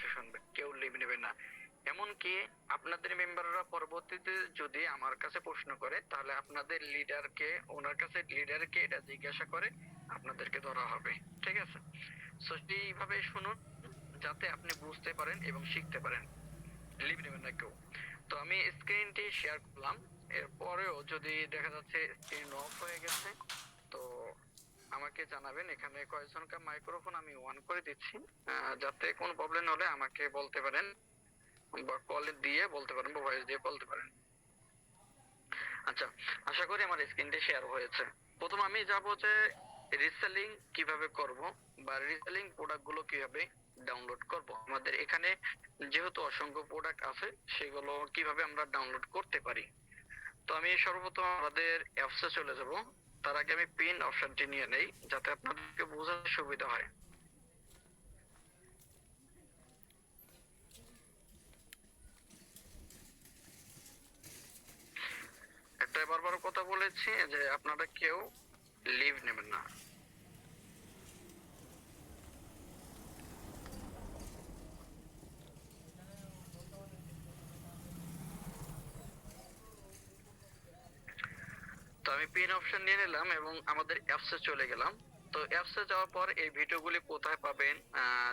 বসে শুনবে কেউ লিভ নেবে না। এমনকি আপনাদের মেম্বাররা পরবর্তীতে যদি আমার কাছে প্রশ্ন করে, তাহলে আপনাদের লিডারকে ওনার কাছে লিডারকে এটা জিজ্ঞাসা করে আপনাদেরকে ধরা হবে। ঠিক আছে? সো এইভাবে শুনুন, যাতে আপনি বুঝতে পারেন এবং শিখতে পারেন। লিভ নেবেন না কেউ। তো আমি স্ক্রিনটি শেয়ার করলাম। এরপরেও যদি দেখা যাচ্ছে স্ক্রিন অফ হয়ে গেছে আমাকে জানাবেন, এখানে কয়েকজনকার মাইক্রোফোন আমি অন করে দিচ্ছি। যাতে কোনো প্রবলেম হলে আমাকে বলতে পারেন বা কল দিয়ে বলতে পারেন বা ভয়েস দিয়ে বলতে পারেন। আচ্ছা আশা করি আমার স্ক্রিনটি শেয়ার হয়েছে। প্রথম আমি যাব যে রিসেলিং কীভাবে করব বা রিসেলিং প্রোডাক্টগুলো কীভাবে ডাউনলোড করব। আমাদের এখানে যেহেতু অসংখ্য প্রোডাক্ট আছে, সেগুলো কীভাবে আমরা ডাউনলোড করতে পারি? তো আমি সর্বপ্রথম আমাদের অ্যাপসে চলে যাব। তার আগে আমি পিন অপশনটি নিয়ে নেই, যাতে আপনাদেরকে বোঝাতে সুবিধা হয়। একটা বারবার কথা বলেছি যে আপনারা কেউ লিভ নেবেন না তো আমি পিন অপশন নিয়ে নিলাম এবং আমাদের অ্যাপসে চলে গেলাম। তো অ্যাপসে যাওয়ার পর এই ভিডিওগুলি কোথায় পাবেন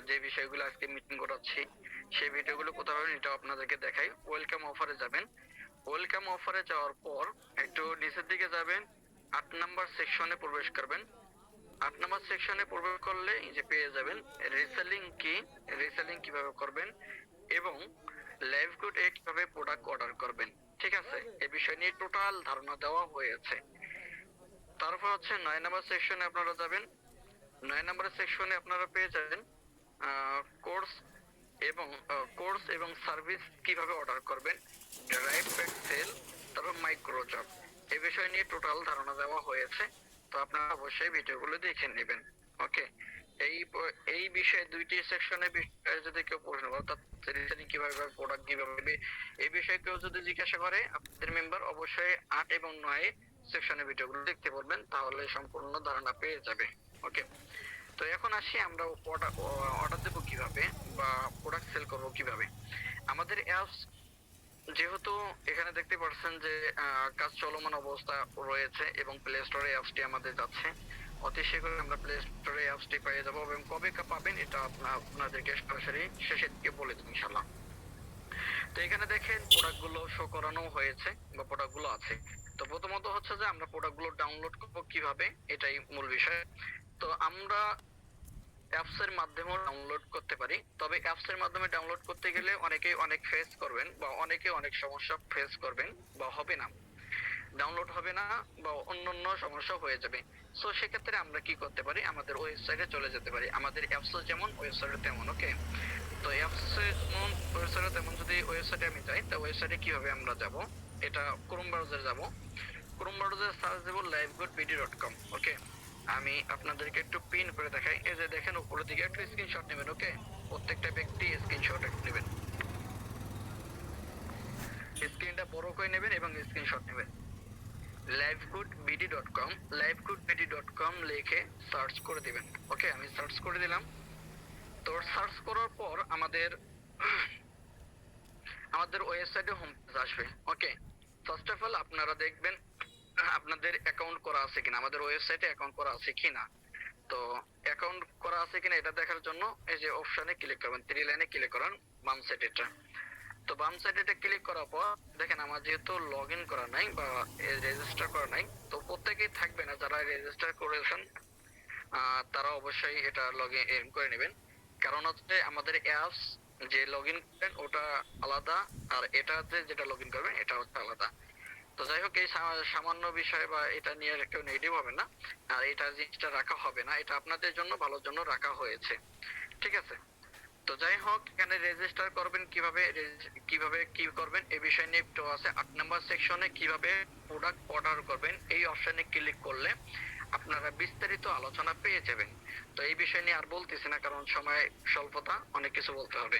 যে বিষয়গুলো আজকে মিটিং করাচ্ছি, সেই ভিডিওগুলো কোথায় পাবেন এটা আপনাদেরকে দেখাই। ওয়েলকাম অফারে যাবেন। ওয়েলকাম অফারে যাওয়ার পর একটু নিচের দিকে যাবেন, আট নাম্বার সেকশনে প্রবেশ করবেন। আট নাম্বার সেকশনে প্রবেশ করলে যে পেয়ে যাবেন রিসেলিং কি রিসেলিং কীভাবে করবেন এবং লাইভ গুড এ কীভাবে প্রোডাক্ট অর্ডার করবেন। ঠিক আছে, এই বিষয় নিয়ে টোটাল ধারণা দেওয়া হয়েছে। তারপর হচ্ছে নয় নাম্বার সেকশনে আপনারা যাবেন। নয় নাম্বার সেকশনে আপনারা পেয়ে যাবেন কোর্স এবং কোর্স এবং সার্ভিস কীভাবে অর্ডার করবেন ডাইরেক্ট সেল তারপর মাইক্রোজব এ বিষয় নিয়ে টোটাল ধারণা দেওয়া হয়েছে, তো আপনারা অবশ্যই ভিডিওগুলো দেখে নেবেন। ওকে এই এই বিষয়ে দুইটি সেকশনে বিষয়ে যদি কেউ প্রশ্ন করে, অর্থাৎ রিসেলিং কীভাবে প্রোডাক্ট কীভাবে এই বিষয়ে কেউ যদি জিজ্ঞাসা করে আপনাদের মেম্বার অবশ্যই আট এবং নয় সেকশনে ভিডিওগুলো দেখতে পারবেন, তাহলে সম্পূর্ণ ধারণা পেয়ে যাবে। ওকে তো এখন আসি আমরা অর্ডার দেবো কীভাবে বা প্রোডাক্ট সেল করব কীভাবে। আমাদের অ্যাপস যেহেতু এখানে দেখতে পাচ্ছেন যে কাজ চলমান অবস্থা রয়েছে এবং প্লে স্টোরে অ্যাপসটি আমাদের যাচ্ছে অতি শীঘ্রই আমরা প্লে স্টোরে অ্যাপসটি পেয়ে যাব এবং কবে কা পাবেন এটা আপনাদেরকে সরাসরি শেষের দিকে বলে দেবো ইনশাল্লাহ তো এখানে দেখেন প্রোডাক্টগুলো শো করানো হয়েছে বা প্রোডাক্টগুলো আছে। তো প্রথমত হচ্ছে যে আমরা প্রোডাক্টগুলো ডাউনলোড করব কীভাবে, এটাই মূল বিষয়। তো আমরা অ্যাপস এর মাধ্যমেও ডাউনলোড করতে পারি। তবে অ্যাপস এর মাধ্যমে ডাউনলোড করতে গেলে অনেকেই অনেক ফেস করবেন বা অনেকে অনেক সমস্যা ফেস করবেন বা হবে না। ডাউনলোড হবে না বা অন্য অন্য সমস্যা হয়ে যাবে। সো সেক্ষেত্রে আমরা কি করতে পারি? আমাদের ওয়েবসাইটে চলে যেতে পারি। আমাদের অ্যাপস যেমন ওয়েবসাইটে তেমন ওকে তো অ্যাপস যেমন ওয়েবসাইটে তেমন যদি ওয়েবসাইটে আমি যাই, তা ওয়েবসাইটে কীভাবে আমরা যাব? এটা ক্রোম ব্রাউজারে যাব। ক্রোম ব্রাউজারে সার্চ দেব LiveGood BD dot com okay আমি আপনাদেরকে একটু পিন করে দেখাই। এই যে দেখেন, উপরের দিকে একটু স্ক্রিনশট নেবেন ওকে প্রত্যেকটা ব্যক্তি স্ক্রিনশট নেবেন। স্ক্রিনটা বড় করে নেবেন এবং স্ক্রিনশট নেবেন। livegoodbd.com dot com লাইভগুডবিডি dot com লিখে সার্চ করে দিবেন। ওকে আমি সার্চ করে দিলাম। তো সার্চ করার পর আমাদের আমাদের ওয়েবসাইটে হোম পেজ আসবে। ওকে ফার্স্ট অফ অল আপনারা দেখবেন, আপনাদের অ্যাকাউন্ট করা আছে কিনা, আমাদের ওয়েবসাইটে অ্যাকাউন্ট করা আছে কিনা। তো অ্যাকাউন্ট করা আছে কিনা, এটা দেখার জন্য এই যে অপশনে ক্লিক করবেন থ্রি লাইনে ক্লিক করেন বাম সাইড এটা। তো বাম সাইডে এটা ক্লিক করার পর, দেখেন আমার যেহেতু লগ ইন করা নাই বা রেজিস্টার করা নাই, তো প্রত্যেকেই থাকবে না যারা রেজিস্টার করেছেন তারা অবশ্যই এটা লগ ইন করে নেবেন। কারণ হচ্ছে আমাদের অ্যাপস যে লগ ইন করবেন ওটা আলাদা, আর এটা যে যেটা লগ ইন করবেন, এটা হচ্ছে আলাদা। তো যাই হোক, এই সামান্য বিষয় বা এটা নিয়ে কেউ নেগেটিভ হবে না, আর এটা জিনিসটা রাখা হবে না, এটা আপনাদের জন্য, ভালোর জন্য রাখা হয়েছে। ঠিক আছে? তো যাই হোক, এখানে রেজিস্টার করবেন কীভাবে কীভাবে কি করবেন, এই বিষয় নিয়ে একটু আছে। আট নাম্বার সেকশনে কীভাবে প্রোডাক্ট অর্ডার করবেন, এই অপশনে ক্লিক করলে আপনারা বিস্তারিত আলোচনা পেয়ে যাবেন। তো এই বিষয় নিয়ে আর বলতেছি না, কারণ সময় স্বল্পতা, অনেক কিছু বলতে হবে।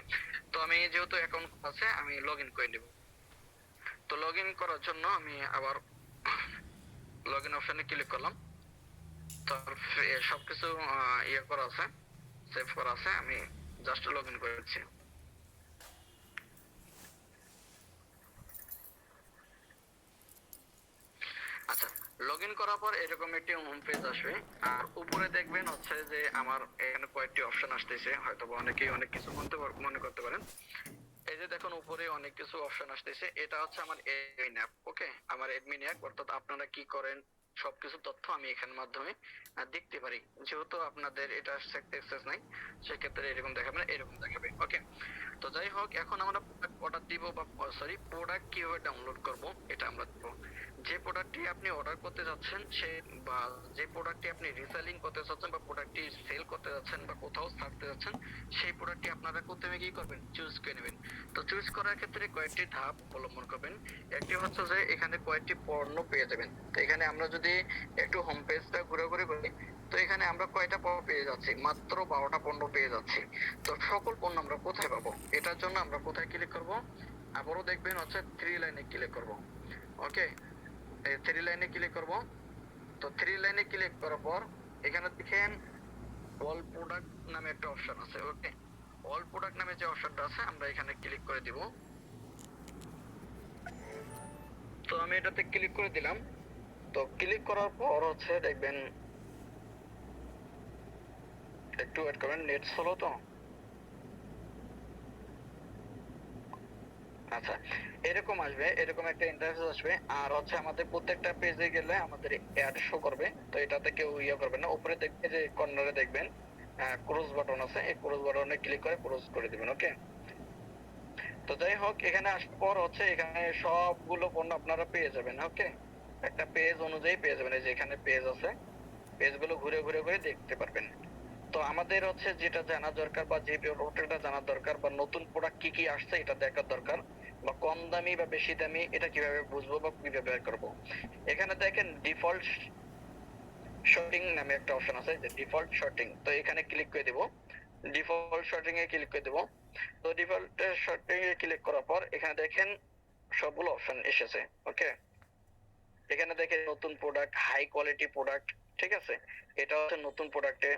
তো আমি যেহেতু অ্যাকাউন্ট আছে, আমি লগ ইন করে নেব। তো লগ ইন করার জন্য আমি আবার লগ ইন অপশনে ক্লিক করলাম। তো সবকিছু ইয়ে করা আছে সেভ করা আছে, আমি জাস্ট লগ ইন করেছি। লগ ইন করার পর এরকম একটি হোম পেজ আসবে। আর উপরে দেখবেন হচ্ছে যে আমার এখানে কয়েকটি অপশন আসতেছে। হয়তো অনেকেই অনেক কিছু মনতে মনে করতে পারেন। এই যে দেখুন, উপরে অনেক কিছু অপশন আসতেছে। এটা হচ্ছে আমার এডমিন অ্যাপ ওকে আমার এডমিন অ্যাপ অর্থাৎ আপনারা কি করেন সবকিছু তথ্য আমি এখানের মাধ্যমে দেখতে পারি। যেহেতু আপনাদের এটা অ্যাক্সেস নাই, সেক্ষেত্রে এরকম দেখাবে না, এরকম দেখাবে ওকে তো যাই হোক, এখন আমরা প্রোডাক্ট অর্ডার দিব বা সরি প্রোডাক্ট কীভাবে ডাউনলোড করব, এটা আমরা দিব যে প্রোডাক্টটি আপনি অর্ডার করতে যাচ্ছেন, সে বা যে প্রোডাক্টটি আপনি রিসেলিং করতে যাচ্ছেন বা প্রোডাক্টটি সেল করতে যাচ্ছেন বা কোথাও ছাড়তে যাচ্ছেন, সেই প্রোডাক্টটি আপনারা প্রথমে কি করবেন? চুজ করে নেবেন। তো চুজ করার ক্ষেত্রে কয়েকটি ধাপ অবলম্বন করবেন। একটি হচ্ছে যে এখানে কয়েকটি পণ্য পেয়ে যাবেন। তো এখানে আমরা যদি একটু হোম পেজটা ঘুরে ঘুরে করি, তো এখানে আমরা কয়টা পণ্য পেয়ে যাচ্ছি? মাত্র বারোটা পণ্য পেয়ে যাচ্ছি। তো সকল পণ্য আমরা কোথায় পাবো? এটার জন্য আমরা কোথায় ক্লিক করব? আবারও দেখবেন হচ্ছে থ্রি লাইনে ক্লিক করব। ওকে থ্রি লাইনে ক্লিক করব। তো থ্রি লাইনে ক্লিক করার পর, এখানে দেখেন অল প্রোডাক্ট নামে একটা অপশন আছে ওকে অল প্রোডাক্ট নামে যে অপশনটা আছে, আমরা এখানে ক্লিক করে দিব। তো আমি এটাতে ক্লিক করে দিলাম। তো ক্লিক করার পর হচ্ছে, দেখবেন, একটু ওয়েট করবেন নেট স্লো তো? আচ্ছা এরকম আসবে, এরকম একটা ইন্টারফেস আসবে, আর হচ্ছে আমাদের প্রত্যেকটা পেজে গেলে আমাদের অ্যাড শো করবে, তো এটাতে কেউ ইয়ে করবে না। উপরে দেখবে যে কর্নারে দেখবেন ক্রস বাটন আছে, এই ক্রস বাটনে ক্লিক করে ক্রস করে দিবেন ওকে তো যাই হোক, এখানে আসার পর হচ্ছে এখানে সবগুলো পণ্য আপনারা পেয়ে যাবেন ওকে একটা পেজ অনুযায়ী পেয়ে যাবেন, এই যে এখানে পেজ আছে পেজগুলো ঘুরে ঘুরে ঘুরে দেখতে পারবেন। তো আমাদের হচ্ছে যেটা জানা দরকার বা যে প্রোডাক্টটা জানা দরকার বা নতুন প্রোডাক্ট কি কি আসছে, এটা দেখার দরকার। বা কম দামি বা বেশি দামি, এটা কীভাবে বুঝব বা কীভাবে বের করব? এখানে দেখেন ডিফল্ট শর্টিং নামে একটা অপশন আছে, যে ডিফল্ট শর্টিং তো এখানে ক্লিক করে দেব। ডিফল্ট শর্টিং এ ক্লিক করে দেব। তো ডিফল্ট শর্টিং এ ক্লিক করার পর এখানে দেখেন সবগুলো অপশন এসেছে ওকে এখানে দেখেন নতুন প্রোডাক্ট হাই কোয়ালিটি প্রোডাক্ট ঠিক আছে? এটা হচ্ছে নতুন প্রোডাক্টে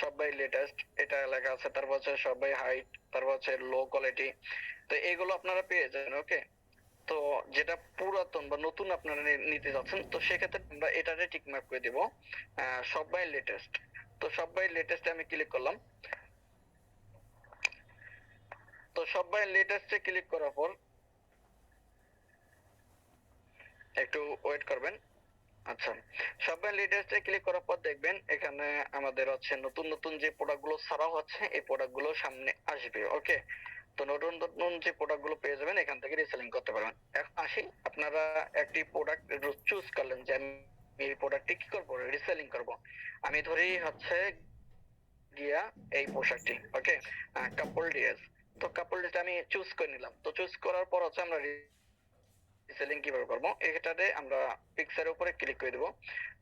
সবাই লেটেস্ট এটা লেখা আছে, তারপর হচ্ছে সবাই হাইট তারপর হচ্ছে লো কোয়ালিটি তো এগুলো আপনারা পেয়ে যাবেন ওকে তো যেটা পুরাতন বা নতুন আপনারা নিতে যাচ্ছেন, তো সেক্ষেত্রে আমরা এটারে টিক মার্ক করে দিব সবাই লেটেস্ট তো সবাই লেটেস্ট আমি ক্লিক করলাম। তো সবাই লেটেস্টে ক্লিক করার পর, একটু ওয়েট করবেন। আচ্ছা সবাই লেটেস্টে ক্লিক করার পর দেখবেন এখানে আমাদের হচ্ছে নতুন নতুন যে প্রোডাক্টগুলো ছাড়া হচ্ছে, এই প্রোডাক্টগুলো সামনে আসবে ওকে তো নতুন নতুন যে প্রোডাক্টগুলো পেয়ে যাবেন, এখান থেকে রিসেলিং করতে পারবেন। এখন আসি, আপনারা একটি প্রোডাক্ট চুজ করলেন যে আমি এই প্রোডাক্টটি কি করব রিসেলিং করব। আমি ধরি হচ্ছে গিয়া এই পোশাকটি ওকে কাপল ডিএস তো কাপল ডিএস আমি চুজ করে নিলাম। তো চুজ করার পর হচ্ছে আমরা রিসেলিং কীভাবে করব, এটাতে আমরা পিকচারের উপরে ক্লিক করে দেবো।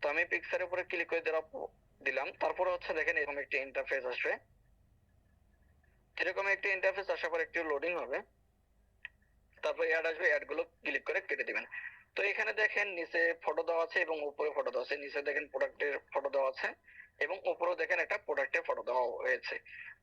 তো আমি পিকচারের উপরে ক্লিক করে দেওয়ার দিলাম। তারপরে হচ্ছে দেখেন এরকম একটি ইন্টারফেস আসবে। এরকম একটি ইন্টারফেস আসার পর একটু লোডিং হবে। তারপর অ্যাড আসবে অ্যাডগুলো ক্লিক করে কেটে দিবেন। তো এখানে দেখেন নিচে ফটো দেওয়া আছে এবং উপরে ফটো দেওয়া আছে। নিচে দেখেন প্রোডাক্টের ফটো দেওয়া আছে এবং উপরেও দেখেন একটা প্রোডাক্টের ফটো দেওয়া হয়েছে।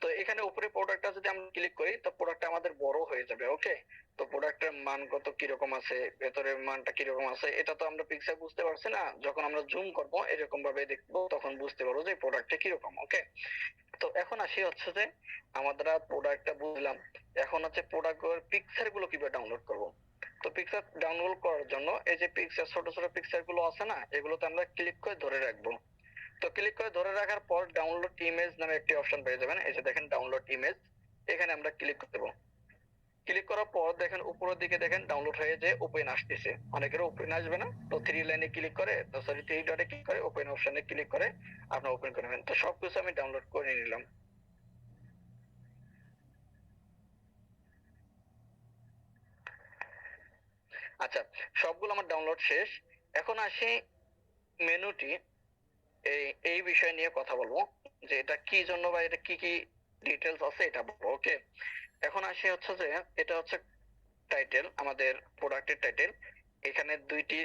তো এখানে উপরে প্রোডাক্টটা যদি আমরা ক্লিক করি, তো প্রোডাক্টটা আমাদের বড় হয়ে যাবে ওকে তো প্রোডাক্টের মান কত কীরকম আছে, ভেতরের মানটা কীরকম আছে, এটা তো আমরা পিকচার বুঝতে পারছি না। যখন আমরা জুম করব এরকম ভাবে দেখব, তখন বুঝতে পারব যে প্রোডাক্টটা কীরকম ওকে তো এখন আসি হচ্ছে যে আমরা প্রোডাক্টটা বুঝলাম। এখন হচ্ছে প্রোডাক্টের পিকচারগুলো কীভাবে ডাউনলোড করব? তো পিকচার ডাউনলোড করার জন্য এই যে পিকচার ছোট ছোট পিকচারগুলো আছে না, এগুলোতে আমরা ক্লিক করে ধরে রাখব। তো ক্লিক করে ধরে রাখার পর ডাউনলোড ইমেজ নামে একটি অপশন পেয়ে যাবেন। এই যে দেখেন ডাউনলোড ইমেজ এখানে আমরা ক্লিক দেবো ক্লিক করার পর দেখেন উপরের দিকে দেখেন ডাউনলোড হয়ে যে ওপেন আসতেছে। অনেকের ওপেন আসবে না। তো থ্রি লাইনে ক্লিক করে, তো সরি থ্রি ডটে ক্লিক করে ওপেন অপশনে ক্লিক করে আপনার ওপেন করে নেবেন। তো সবকিছু আমি ডাউনলোড করে নিলাম। আচ্ছা সবগুলো আমার ডাউনলোড শেষ। এখন আসি মেনুটি। এই এই বিষয় নিয়ে কথা বলব যে এটা কি জন্য বা এটা কি কি ডিটেলস আছে এটা বলব ওকে এখন আসি হচ্ছে যে, এটা হচ্ছে টাইটেল আমাদের প্রোডাক্টের টাইটেল এখানে দুইটি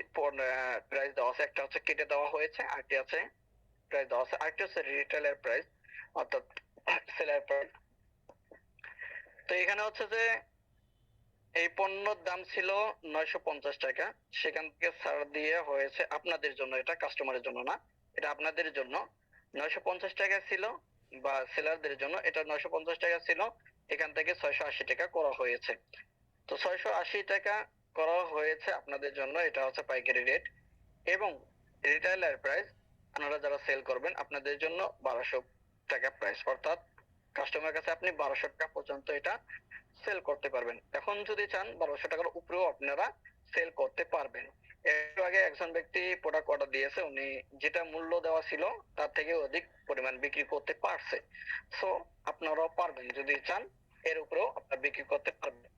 প্রাইস দেওয়া আছে। একটা হচ্ছে কেটে দেওয়া হয়েছে, আরেকটি আছে প্রাইস দেওয়া আছে। আরেকটি হচ্ছে রিটেলের প্রাইস অর্থাৎ সেলার প্রাইস তো এখানে হচ্ছে যে, এই পণ্যর দাম ছিল নয়শো পঞ্চাশ টাকা। সেখান থেকে ছাড় দিয়ে হয়েছে আপনাদের জন্য, এটা কাস্টমারের জন্য না। এটা আপনাদের জন্য। নয়শো পঞ্চাশ টাকা ছিল বা সেলারদের জন্য, এটা নয়শো পঞ্চাশ টাকা ছিল। এখান থেকে ছয়শো আশি টাকা করা হয়েছে। তো ছয়শো আশি টাকা করা হয়েছে আপনাদের জন্য, এটা হচ্ছে পাইকারি রেট এবং রিটেলার প্রাইস আপনারা যারা সেল করবেন, আপনাদের জন্য বারোশো টাকা প্রাইস অর্থাৎ কাস্টমার কাছে আপনি বারোশো টাকা পর্যন্ত এটা সেল করতে পারবেন। এখন যদি চান, বারোশো টাকার উপরেও আপনারা সেল করতে পারবেন। একটু আগে একজন ব্যক্তি প্রোডাক্ট অর্ডার দিয়েছে, উনি যেটা মূল্য দেওয়া ছিল, তার থেকে অধিক পরিমাণ বিক্রি করতে পারছে। সো আপনারাও পারবেন যদি চান, এর উপরেও আপনারা বিক্রি করতে পারবেন।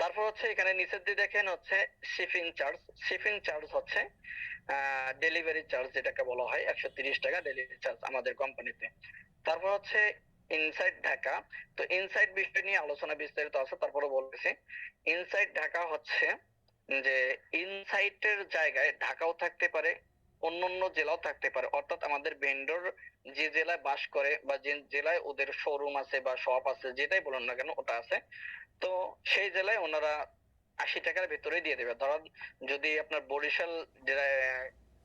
তারপর হচ্ছে এখানে নিচের দিয়ে দেখেন হচ্ছে শিপিং চার্জ শিপিং চার্জ হচ্ছে ডেলিভারি চার্জ যেটাকে বলা হয়, একশো তিরিশ টাকা ডেলিভারি চার্জ আমাদের কোম্পানিতে তারপর হচ্ছে ইনসাইড ঢাকা। তো ইনসাইড বিষয় নিয়ে আলোচনা বিস্তারিত আছে তারপরে বলতেছি। ইনসাইড ঢাকা হচ্ছে যে ইনসাইটের জায়গায় ঢাকাও থাকতে পারে অন্য অন্য জেলাও থাকতে পারে। অর্থাৎ আমাদের ভেন্ডর যে জেলায় বাস করে বা যে জেলায় ওদের শোরুম আছে বা শপ আছে, যেটাই বলুন না কেন, ওটা আছে। তো সেই জেলায় ওনারা আশি টাকার ভেতরে দিয়ে দেবে। ধরেন যদি আপনার বরিশাল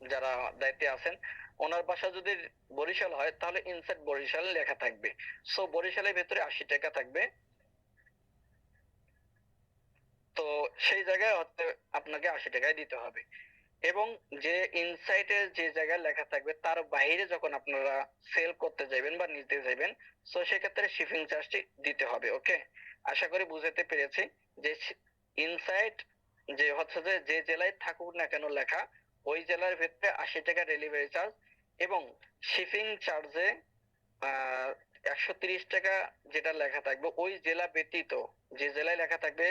যারা দায়িত্বে আছেন, ওনার বাসা যদি বরিশাল হয়, তাহলে ইনসাইড বরিশাল লেখা থাকবে। সো বরিশালের ভেতরে আশি টাকা থাকবে। তো সেই জায়গায় আপনাকে আশি টাকায় দিতে হবে। এবং যে ইনসাইটের যে জায়গায় লেখা থাকবে, তার বাইরে যখন আপনারা সেল করতে যাবেন বা নিতে যাবেন সো সেক্ষেত্রে শিপিং চার্জটি দিতে হবে ওকে আশা করি বুঝাতে পেরেছি যে ইনসাইট যে হচ্ছে যে যে জেলায় থাকুক না কেন লেখা, ওই জেলার ভিতরে আশি টাকা ডেলিভারি চার্জ এবং শিপিং চার্জে একশো তিরিশ টাকা যেটা লেখা থাকবে, ওই জেলা ব্যতীত যে জেলায় লেখা থাকবে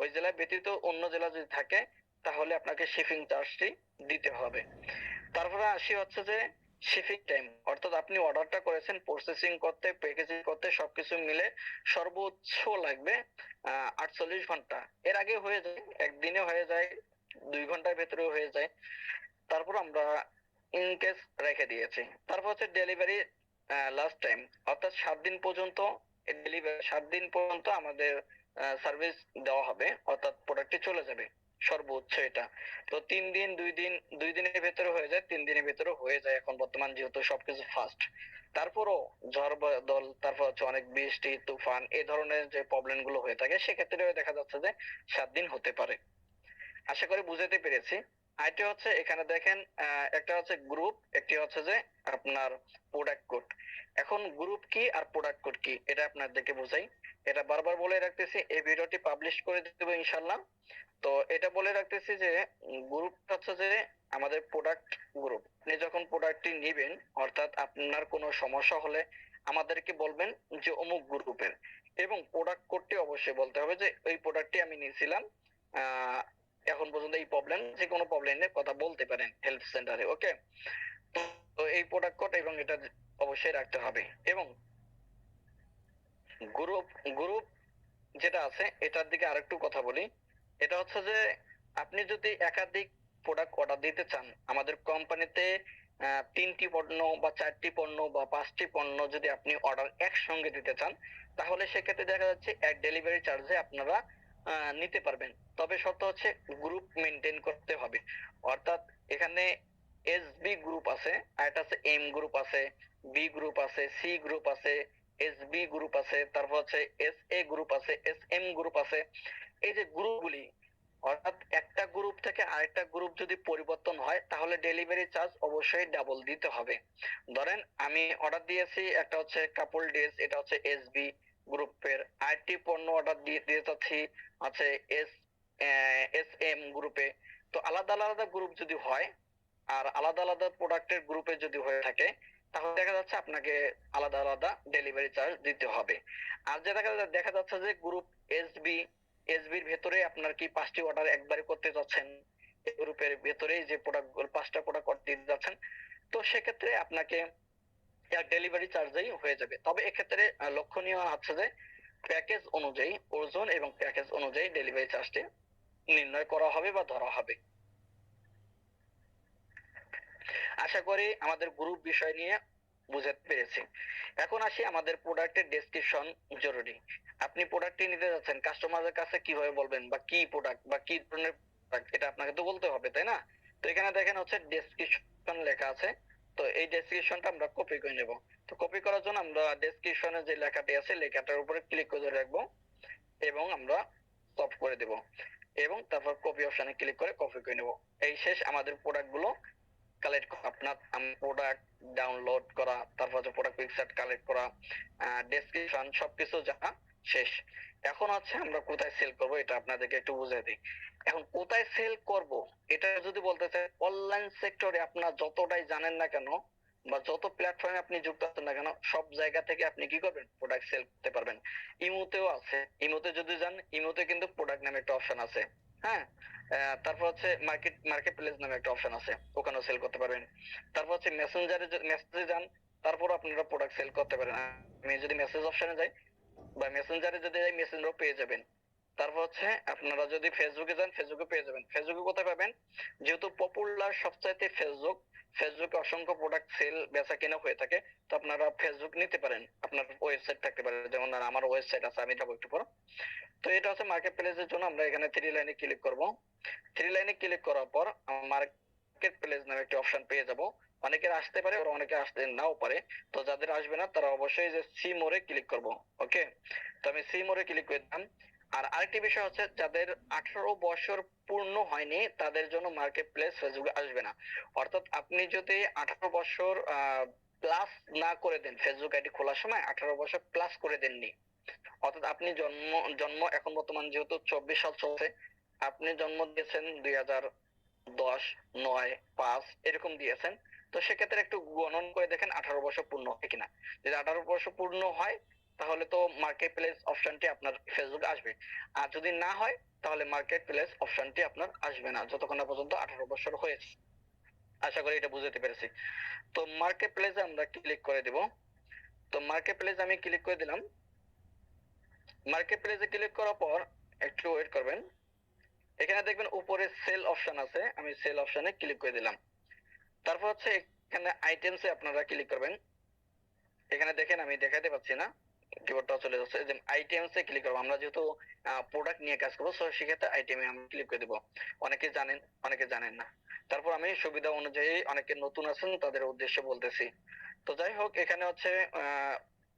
ওই জেলা ব্যতীত অন্য জেলা যদি থাকে, তাহলে আপনাকে শিপিং চার্জটি দিতে হবে। তারপরে আসি হচ্ছে যে শিপিং টাইম অর্থাৎ আপনি অর্ডারটা করেছেন প্রসেসিং করতে প্যাকেজিং করতে, সবকিছু মিলে সর্বোচ্চ লাগবে আটচল্লিশ ঘণ্টা। এর আগে হয়ে যায়, একদিনে হয়ে যায়, দুই ঘণ্টার ভেতরেও হয়ে যায়। তারপর আমরা ইন কেস রেখে দিয়েছি। তারপর হচ্ছে ডেলিভারি লাস্ট টাইম অর্থাৎ সাত দিন পর্যন্ত ডেলিভারি সাত দিন পর্যন্ত আমাদের সার্ভিস দেওয়া হবে, অর্থাৎ প্রোডাক্টটি চলে যাবে, সর্বোচ্চ এটা। তো তিন দিন, দুই দিন, দুই দিনের ভেতরে হয়ে যায়, তিন দিনের ভেতরে হয়ে যায় এখন বর্তমান যেহেতু সবকিছু ফাস্ট তারপরও ঝড় দল তারপর হচ্ছে অনেক বৃষ্টি, তুফান এই ধরনের যে প্রবলেমগুলো হয়ে থাকে, সেক্ষেত্রেও দেখা যাচ্ছে যে সাত দিন হতে পারে। আশা করি বুঝাতে পেরেছি। আরেকটি হচ্ছে, এখানে দেখেন একটা হচ্ছে গ্রুপ একটি হচ্ছে যে আপনার প্রোডাক্ট কোড এখন গ্রুপ কি আর প্রোডাক্ট কোড কি, এটা আপনাদেরকে বোঝাই। এটা বারবার বলে রাখতেছি, এই ভিডিওটি পাবলিশ করে দেবো ইনশাল্লাহ তো এটা বলে রাখতেছি যে গ্রুপ হচ্ছে যে আমাদের প্রোডাক্ট গ্রুপ আপনি যখন প্রোডাক্টটি নেবেন, অর্থাৎ আপনার কোনো সমস্যা হলে আমাদেরকে বলবেন যে অমুক গ্রুপের এবং প্রোডাক্ট কোডটি অবশ্যই বলতে হবে যে এই প্রোডাক্টটি আমি নিয়েছিলাম এখন পর্যন্ত এই প্রবলেম যে কোনো প্রবলেম নিয়ে কথা বলতে পারেন হেলথ সেন্টারে ওকে তো এই প্রোডাক্ট কোড এবং এটা অবশ্যই রাখতে হবে। এবং গ্রুপ গ্রুপ যেটা আছে, এটার দিকে আরেকটু কথা বলি। এটা হচ্ছে যে, আপনি যদি একাধিক প্রোডাক্ট অর্ডার দিতে চান, আমাদের কোম্পানিতে তিনটি পণ্য বা চারটি পণ্য বা পাঁচটি পণ্য যদি আপনি অর্ডার একসঙ্গে দিতে চান, তাহলে সেক্ষেত্রে দেখা যাচ্ছে এক ডেলিভারি চার্জে আপনারা নিতে পারবেন। তবে শর্ত হচ্ছে গ্রুপ মেনটেন করতে হবে। অর্থাৎ এখানে এস বি গ্রুপ আছে, আর একটা আছে এম গ্রুপ আছে বি গ্রুপ আছে সি গ্রুপ আছে এস বি গ্রুপ আছে, তারপর হচ্ছে এস এ গ্রুপ আছে এস এম গ্রুপ আছে। এই যে গ্রুপগুলি অর্থাৎ একটা গ্রুপ থেকে আরেকটা গ্রুপ যদি পরিবর্তন হয়, তাহলে ডেলিভারি চার্জ অবশ্যই ডাবল দিতে হবে। ধরেন আমি অর্ডার দিয়েছি একটা হচ্ছে কাপল ড্রেস এটা হচ্ছে এস বি গ্রুপের আরেকটি পণ্য অর্ডার দিয়ে দিয়ে চাচ্ছি আছে এস এস এম গ্রুপে তো আলাদা আলাদা গ্রুপ যদি হয়, আর আলাদা আলাদা প্রোডাক্টের গ্রুপে যদি হয়ে থাকে তাহলে দেখা যাচ্ছে আপনাকে আলাদা আলাদা ডেলিভারি চার্জ দিতে হবে। আর যে দেখা দেখা যাচ্ছে যে গ্রুপ এসবি এসবির ভেতরে আপনার কি পাঁচটি অর্ডার একবারে করতে যাচ্ছেন? গ্রুপের ভেতরেই যে প্রোডাক্ট পাঁচটা প্রোডাক্ট অর্ডার দিতে যাচ্ছেন, তো সেক্ষেত্রে আপনাকে ডেলিভারি চার্জেই হয়ে যাবে। তবে এক্ষেত্রে লক্ষণীয় হচ্ছে যে প্যাকেজ অনুযায়ী, ওজন এবং প্যাকেজ অনুযায়ী ডেলিভারি চার্জটি নির্ণয় করা হবে বা ধরা হবে। আশা করি আমাদের গ্রুপ বিষয় নিয়ে বুঝাতে পেরেছি। এখন আসি আমাদের প্রোডাক্টের ডেসক্রিপশন জরুরি। আপনি প্রোডাক্টটি নিতে যাচ্ছেন কাস্টমারের কাছে কীভাবে বলবেন বা কি প্রোডাক্ট বা কি ধরনের এটা আপনাকে তো বলতে হবে, তাই না? তো এখানে দেখেন হচ্ছে ডেসক্রিপশন লেখা আছে। তো এই ডেসক্রিপশনটা আমরা কপি করে নেব। তো কপি করার জন্য আমরা ডেসক্রিপশনে যে লেখাটি আছে, লেখাটার উপরে ক্লিক করে ধরে রাখব এবং আমরা স্টপ করে দেব। এবং তারপর কপি অপশনে ক্লিক করে কপি করে নেব। এই শেষ আমাদের প্রোডাক্ট কালেক্ট আপনার প্রোডাক্ট ডাউনলোড করা, তারপর হচ্ছে প্রোডাক্ট পিকচার কালেক্ট করা ডেসক্রিপশন সবকিছু যা শেষ। এখন হচ্ছে আমরা কোথায় সেল করব এটা আপনাদেরকে একটু বুঝিয়ে দিই। এখন কোথায় সেল করব? এটা যদি বলতে চাই অনলাইন সেক্টরে আপনার যতটাই জানেন না কেন বা যত প্ল্যাটফর্মে আপনি যুক্ত আছেন না কেন, সব জায়গা থেকে আপনি কি করবেন? প্রোডাক্ট সেল করতে পারবেন। ইমোতেও আছে। ইমোতে যদি যান, ইমোতে কিন্তু প্রোডাক্ট নামে একটা অপশন আছে। হ্যাঁ? তারপর হচ্ছে মার্কেট মার্কেট প্লেস নামে একটা অপশন আছে, ওখানেও সেল করতে পারবেন। তারপর হচ্ছে মেসেঞ্জারে মেসেজে যান, তারপর আপনারা প্রোডাক্ট সেল করতে পারেন। আমি যদি মেসেজ অপশনে যাই, বা মেসেঞ্জারে যদি যাই মেসেঞ্জারও পেয়ে যাবেন। তারপর হচ্ছে আপনারা যদি ফেসবুকে যান ফেসবুকে পেয়ে যাবেন। ফেসবুকে কোথায় পাবেন? যেহেতু পপুলার সবচাইতে ফেসবুক ফেসবুকে অসংখ্য প্রোডাক্ট সেল বেচা কেনা হয়ে থাকে, তো আপনারা ফেসবুক নিতে পারেন। আপনার ওয়েবসাইট থাকতে পারে, যেমন আমার ওয়েবসাইট আছে, আমি যাব একটু পর। তো এটা হচ্ছে মার্কেট প্লেসের জন্য আমরা এখানে থ্রি লাইনে ক্লিক করব। থ্রি লাইনে ক্লিক করার পর মার্কেট প্লেস নামে একটি অপশন পেয়ে যাব। আসতে পারে অনেকে আসতে নাও পারে। তো যাদের আসবে না, তারা অবশ্যই যে সি ক্লিক করব ওকে তো আমি সি ক্লিক করে দিলাম আর আরেকটি বিষয় হচ্ছে, যাদের আঠারো বছর পূর্ণ হয়নি, তাদের জন্য মার্কেট প্লেস ফেসবুকে আসবে না। অর্থাৎ আপনি যদি আঠারো বছর প্লাস না করে দেন ফেসবুক আইডি খোলার সময়, আঠারো বছর প্লাস করে দেননি। অর্থাৎ আপনি জন্ম জন্ম এখন বর্তমান যেহেতু চব্বিশ সাল চলছে আপনি জন্ম দিয়েছেন দুই হাজার দশ, নয়, পাঁচ, এরকম দিয়েছেন। তো সেক্ষেত্রে একটু গণন করে দেখেন আঠারো বছর পূর্ণ হয় কিনা। যদি আঠারো বছর পূর্ণ হয়, তাহলে তো মার্কেট প্লেস অপশনটি আপনার ফেসবুক আসবে। আর যদি না হয়, তাহলে মার্কেট প্লেস অপশনটি আপনার আসবে না, যতক্ষণ না পর্যন্ত আঠারো বছর হয়েছে। আশা করি এটা বুঝতে পেরেছি। তো মার্কেট প্লেসে আমরা ক্লিক করে দেব। তো মার্কেট প্লেস আমি ক্লিক করে দিলাম। মার্কেট প্লেসে ক্লিক করার পর একটু ওয়েট করবেন। এখানে দেখবেন উপরে সেল অপশন আছে, আমি সেল অপশনে ক্লিক করে দিলাম। তারপর হচ্ছে এখানে আইটেমসে আপনারা ক্লিক করবেন। এখানে দেখেন আমি দেখাতে পাচ্ছি না কিবোর্ডটা চলে যাচ্ছে। যে আইটেমসে ক্লিক করব, আমরা যেহেতু প্রোডাক্ট নিয়ে কাজ করব সো সেক্ষেত্রে আইটেমে আমি ক্লিক করে দেবো। অনেকে জানেন অনেকে জানেন না। তারপর আমি সুবিধা অনুযায়ী অনেকে নতুন আছেন, তাদের উদ্দেশ্যে বলতেছি। তো যাই হোক, এখানে হচ্ছে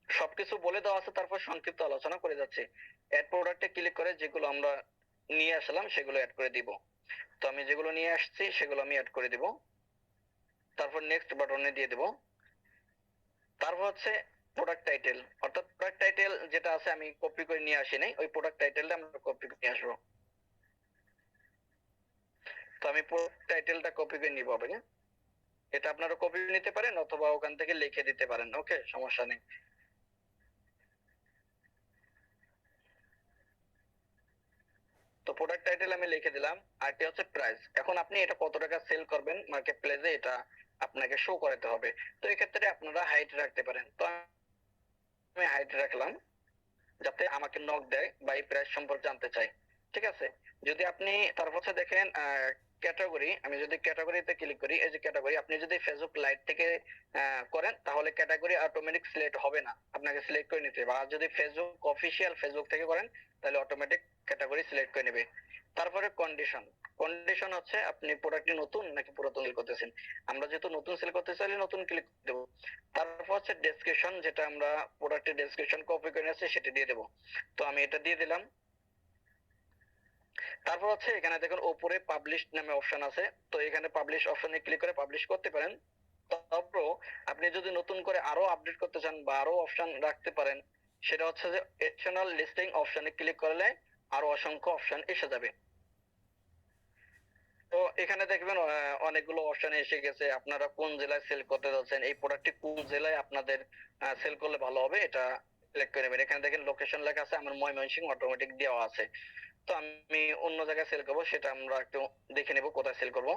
সবকিছু বলে দেওয়া আছে, তারপর সংক্ষিপ্ত আলোচনা করে যাচ্ছে। অ্যাড প্রোডাক্টে ক্লিক করে যেগুলো আমরা নিয়ে আসলাম, সেগুলো অ্যাড করে দিব। তো আমি যেগুলো নিয়ে আসছি, সেগুলো আমি অ্যাড করে দিব। তারপর নেক্সট বাটনে দিয়ে দেব। তারপর হচ্ছে প্রোডাক্ট টাইটেল অর্থাৎ প্রোডাক্ট টাইটেল যেটা আছে আমি কপি করে নিয়ে আসি নাই, ওই প্রোডাক্ট টাইটেলটা আমরা কপি করে নিয়ে আসব। তো আমি প্রোডাক্ট টাইটেলটা কপি করে নিব হবে এটা আপনারা কপি নিতে পারেন অথবা ওখান থেকে লিখে দিতে পারেন ওকে সমস্যা নেই। তো প্রোডাক্ট টাইটেল আমি লিখে দিলাম আর কি হচ্ছে প্রাইস এখন আপনি এটা কত টাকা সেল করবেন মার্কেট প্লেসে এটা আপনাকে শো করাতে হবে। তো এক্ষেত্রে আপনারা হাইট রাখতে পারেন। তো আমি হাইট রাখলাম, যাতে আমাকে নক দেয় বা এই প্রাইস সম্পর্কে জানতে চাই ঠিক আছে? যদি আপনি, তারপর দেখেন ক্যাটাগরি আমি যদি ক্যাটাগরিতে ক্লিক করি, এই যে ক্যাটাগরি আপনি যদি ফেসবুক লাইট থেকে করেন, তাহলে ক্যাটাগরি অটোমেটিক সিলেক্ট হবে না। আপনাকে সিলেক্ট করে নিতে হবে। আর যদি ফেসবুক অফিসিয়াল ফেসবুক থেকে করেন তাহলে অটোমেটিক ক্যাটাগরি সিলেক্ট করে নেবে। তারপরে কন্ডিশন কন্ডিশন হচ্ছে আপনি প্রোডাক্টটি নতুন নাকি পুরাতন সেল করতেছেন? আমরা যেহেতু নতুন সেল করতে চাইলে নতুন ক্লিক দেবো। তারপর হচ্ছে ডেসক্রিপশন যেটা আমরা প্রোডাক্টের ডেসক্রিপশন কপি করে নিয়েছি, সেটা দিয়ে দেবো। তো আমি এটা দিয়ে দিলাম। তারপর হচ্ছে এখানে দেখুন, ওপরে পাবলিশ নামে অপশন আছে। তো এখানে পাবলিশ অপশনে ক্লিক করে পাবলিশ করতে পারেন। তারপর আপনি যদি নতুন করে আরও আপডেট করতে চান বা আরও অপশন রাখতে পারেন সেটা হচ্ছে যে এডিশনাল লিস্টিং অপশনে ক্লিক করলে আরও অসংখ্য অপশন এসে যাবে। তো এখানে দেখবেন অনেকগুলো অপশন এসে গেছে। আপনারা কোন জেলায় সেল করতে যাচ্ছেন, এই প্রোডাক্টটি কোন জেলায় আপনাদের সেল করলে ভালো হবে, এটা সিলেক্ট করে নেবেন। এখানে দেখেন লোকেশন লেখা আছে, আমার ময়মনসিং অটোমেটিক দেওয়া আছে। তো আমি অন্য জায়গায় সেল করব, সেটা আমরা একটু দেখে নেব, কোথায় সেল করব।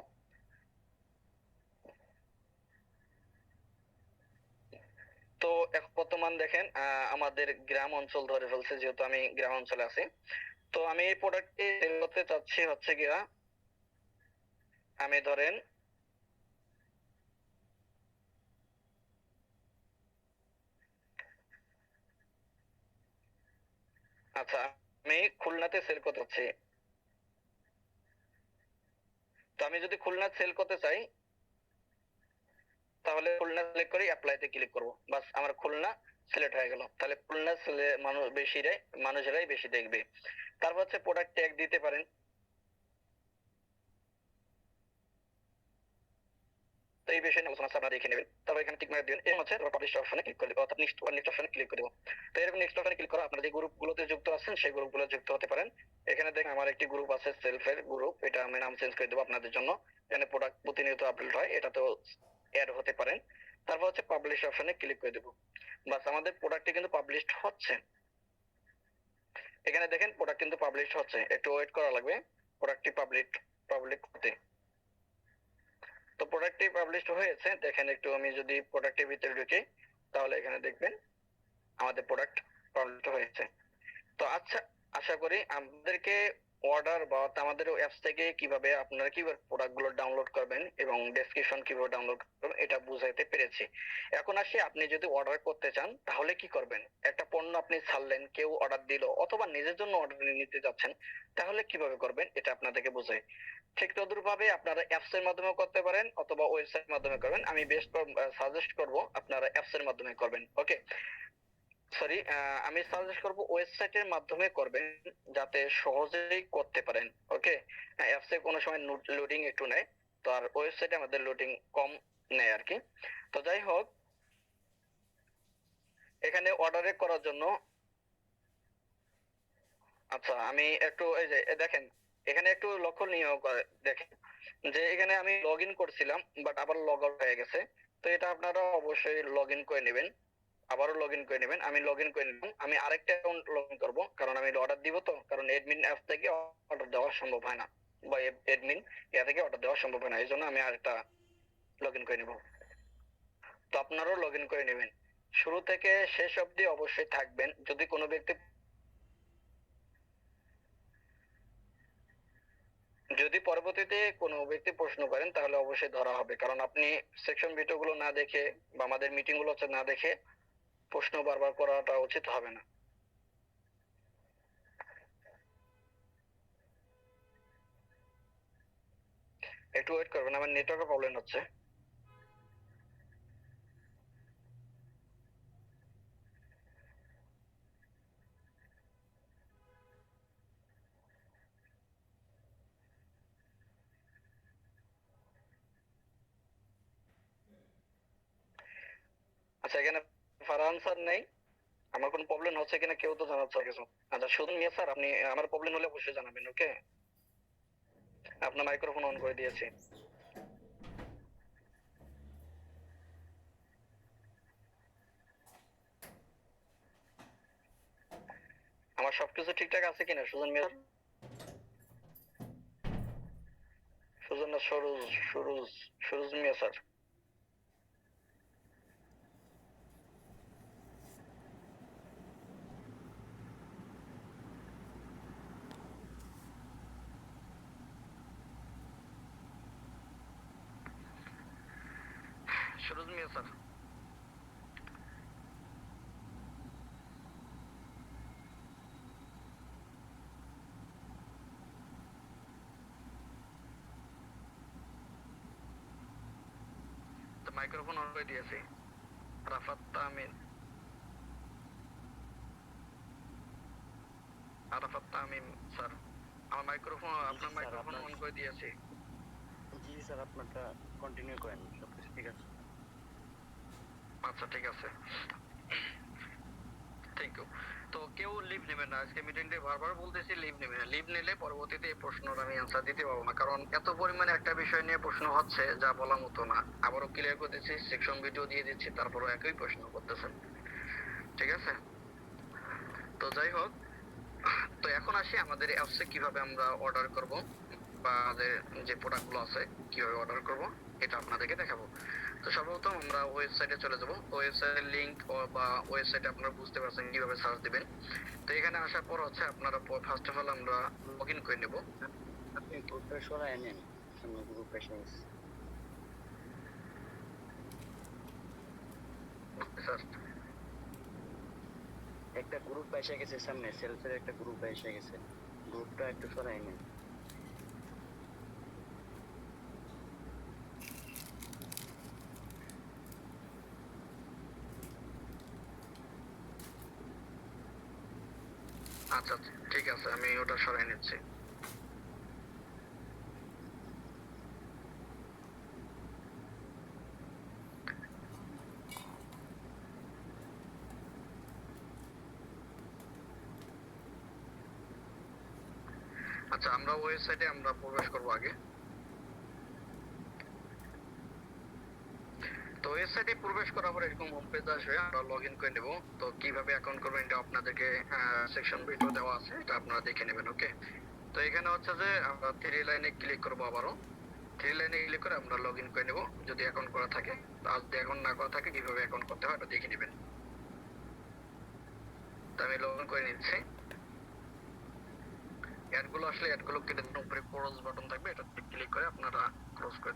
তো বর্তমান দেখেন আমাদের গ্রাম অঞ্চল ধরে ফেলছে, যেহেতু আমি গ্রাম অঞ্চলে আছি। তো আমি এই প্রোডাক্টটি সেল করতে চাচ্ছি হচ্ছে গিয়া, আমি ধরেন আচ্ছা আমি খুলনাতে সেল করতে চাচ্ছি। তো আমি যদি খুলনা সেল করতে চাই তাহলে খুলনা সিলেক্ট করে অ্যাপ্লাইতে ক্লিক করব। বাস আমার খুলনা সিলেক্ট হয়ে গেল। তাহলে খুলনা মানুষ বেশিরাই, মানুষেরাই বেশি দেখবে। তারপর হচ্ছে প্রোডাক্ট ট্যাগ দিতে পারেন। এই বিষয়ে আলোচনা আপনারা দেখে নেবেন। তারপর এখানে পাবলিশ অপশনে ক্লিক করে অর্থাৎ নেক্সট নেক্সট অপশনে ক্লিক করে দেবো। তো এরকম নেক্সট অপশনে ক্লিক আপনারা যে গ্রুপগুলোতে যুক্ত আছেন, সেই গ্রুপগুলো যুক্ত হতে পারেন। এখানে দেখেন আমার একটি গ্রুপ আছে সেলফের গ্রুপ এটা আমি নাম চেঞ্জ করে দেবো আপনাদের জন্য। এখানে প্রোডাক্ট প্রতিনিয়ত আপডেট হয়। এটা তো অ্যাড হতে পারেন। তারপর হচ্ছে পাবলিশ অপশনে ক্লিক করে দেবো। বাস, আমাদের প্রোডাক্টটি কিন্তু পাবলিশড হচ্ছে। এখানে দেখেন প্রোডাক্ট কিন্তু পাবলিশড হচ্ছে। একটু ওয়েট করা লাগবে। প্রোডাক্টটি পাবলিক পাবলিক হতে। তো প্রোডাক্টটি পাবলিশড হয়েছে। দেখেন একটু আমি যদি প্রোডাক্টের ভিতরে ঢুকি, তাহলে এখানে দেখবেন আমাদের প্রোডাক্ট পাবলিশ হয়েছে। তো আচ্ছা আশা করি আমাদেরকে অর্ডার বা আমাদের অ্যাপস থেকে কীভাবে আপনারা কীভাবে প্রোডাক্টগুলো ডাউনলোড করবেন এবং ডেসক্রিপশন কীভাবে ডাউনলোড করবেন, এটা বুঝাইতে পেরেছি। এখন আসি, আপনি যদি অর্ডার করতে চান, তাহলে কি করবেন? একটা পণ্য আপনি ছাড়লেন, কেউ অর্ডার দিল অথবা নিজের জন্য অর্ডার নিতে যাচ্ছেন, তাহলে কীভাবে করবেন? এটা আপনাদেরকে বোঝাই। ঠিক তদুরভাবে আপনারা অ্যাপস এর মাধ্যমে করতে পারেন অথবা ওয়েবসাইট মাধ্যমে করবেন। আমি বেস্ট সাজেস্ট করব, আপনারা অ্যাপস এর মাধ্যমে করবেন। ওকে সরি আমি সাজেস্ট করব ওয়েবসাইটের মাধ্যমে করবেন, যাতে সহজেই করতে পারেন ওকে অ্যাপসে কোনো সময় লোডিং একটু নেয়, তো আর ওয়েবসাইটে আমাদের লোডিং কম নেয় আর কি। তো যাই হোক, এখানে অর্ডারে করার জন্য আচ্ছা আমি একটু, এই যে দেখেন, এখানে একটু লক্ষণীয় করে দেখেন, যে এখানে আমি লগ ইন করছিলাম বাট আবার লগ আউট হয়ে গেছে, তো এটা আপনারা অবশ্যই লগ ইন করে নেবেন। আবারও লগ ইন করে নেবেন। আমি লগ ইন করে নিলাম। আমি আরেকটা অ্যাকাউন্ট লগ ইন করব, কারণ আমি অর্ডার দিব তো, কারণ এডমিন অ্যাপ থেকে অর্ডার দেওয়া সম্ভব হয় না, বা এডমিন ইয়া থেকে অর্ডার দেওয়া সম্ভব হয় না এই জন্য আমি আরেকটা লগ ইন করে নেব। তো আপনারাও লগ ইন করে নেবেন। শুরু থেকে শেষ অবধি অবশ্যই থাকবেন। যদি কোনো ব্যক্তি যদি পরবর্তীতে কোনো ব্যক্তি প্রশ্ন করেন, তাহলে অবশ্যই ধরা হবে। কারণ আপনি সেকশন ভিডিওগুলো না দেখে বা আমাদের মিটিংগুলো হচ্ছে না দেখে প্রশ্ন বারবার করাটা উচিত হবে না। একটু ওয়েট করবেন, আমার নেটওয়ার্কের প্রবলেম হচ্ছে। আচ্ছা এখানে স্যার নেই। আমার কোনো প্রবলেম হচ্ছে কিনা কেউ তো জানাচ্ছে কিছু। আচ্ছা সুদন মিয়া স্যার, আপনি, আমার প্রবলেম হলে অবশ্যই জানাবেন ওকে আপনার মাইক্রোফোন অন করে দিয়েছি। আমার সবকিছু ঠিকঠাক আছে কিনা, সুজন মিয়া? সুজন না সরোজ সরোজ সরোজ মিয়া স্যার। স্যার তো মাইক্রোফোন অন করে দিয়েছি রাফাত তামিন আরাফাত তামিম স্যার আমার মাইক্রোফোন আপনার মাইক্রোফোন অন করে দিয়েছি জি স্যার আপনারটা কন্টিনিউ করেন সব ঠিক আছে। আচ্ছা ঠিক আছে। থ্যাংক ইউ তো কেউ লিভ নেবে না। আজকে মিটিংটা বারবার বলতেছি লিভ নেবে না। লিভ নিলে পরবর্তীতে এই প্রশ্নর আমি অ্যান্সার দিতে পারব না। কারণ এত পরিমাণে একটা বিষয় নিয়ে প্রশ্ন হচ্ছে, যা বলার মতো না। আবারও ক্লিয়ার করে দিচ্ছি সেকশন ভিডিও দিয়ে দিচ্ছি, তারপরও একই প্রশ্ন করতেছেন। ঠিক আছে? তো যাই হোক, তো এখন আসি আমাদের অ্যাপসে কীভাবে আমরা অর্ডার করব, বা আমাদের যে প্রোডাক্টগুলো আছে, কীভাবে অর্ডার করব, এটা আপনাদেরকে দেখাবো। তো সর্বপ্রথম আমরা ওয়েবসাইটে চলে যাব। ওয়েবসাইটের বা ওয়েবসাইটে আপনারা বুঝতে পারছেন কীভাবে সার্চ দিবেন। তো এখানে আসার পর হচ্ছে আপনারা ফার্স্ট অফ অল আমরা লগ ইন করে নেব। আপনি গ্রুপে সরাই নেন। সামনে গ্রুপে স্যার একটা গ্রুপ এসে গেছে সামনে সেলফের একটা গ্রুপ এসে গেছে। গ্রুপটা একটু সরাই নিন। আচ্ছা আচ্ছা ঠিক আছে, আমি ওটা সরাই নিচ্ছি। আচ্ছা আমরা ওয়েবসাইটে আমরা প্রবেশ করব আগে তো ওয়েবসাইটে প্রবেশ করার পর এরকম হোম পেজ আসবে, আমরা লগ ইন করে নেব। তো কীভাবে অ্যাকাউন্ট করবেন এটা আপনাদেরকে সেকশন ভিডিও দেওয়া আছে, এটা আপনারা দেখে নেবেন ওকে তো এখানে হচ্ছে যে আমরা থ্রি লাইনে ক্লিক করব আবারও। থ্রি লাইনে ক্লিক করে আমরা লগ ইন করে নেব, যদি অ্যাকাউন্ট করা থাকে। আর যদি অ্যাকাউন্ট না করা থাকে, কীভাবে অ্যাকাউন্ট করতে হয়, এটা দেখে নেবেন। তো আমি লগ ইন করে নিচ্ছি। অ্যাডগুলো আসলে অ্যাডগুলো কেটে উপরে ক্রস বাটন থাকবে, এটা ক্লিক করে আপনারা ক্রস করে।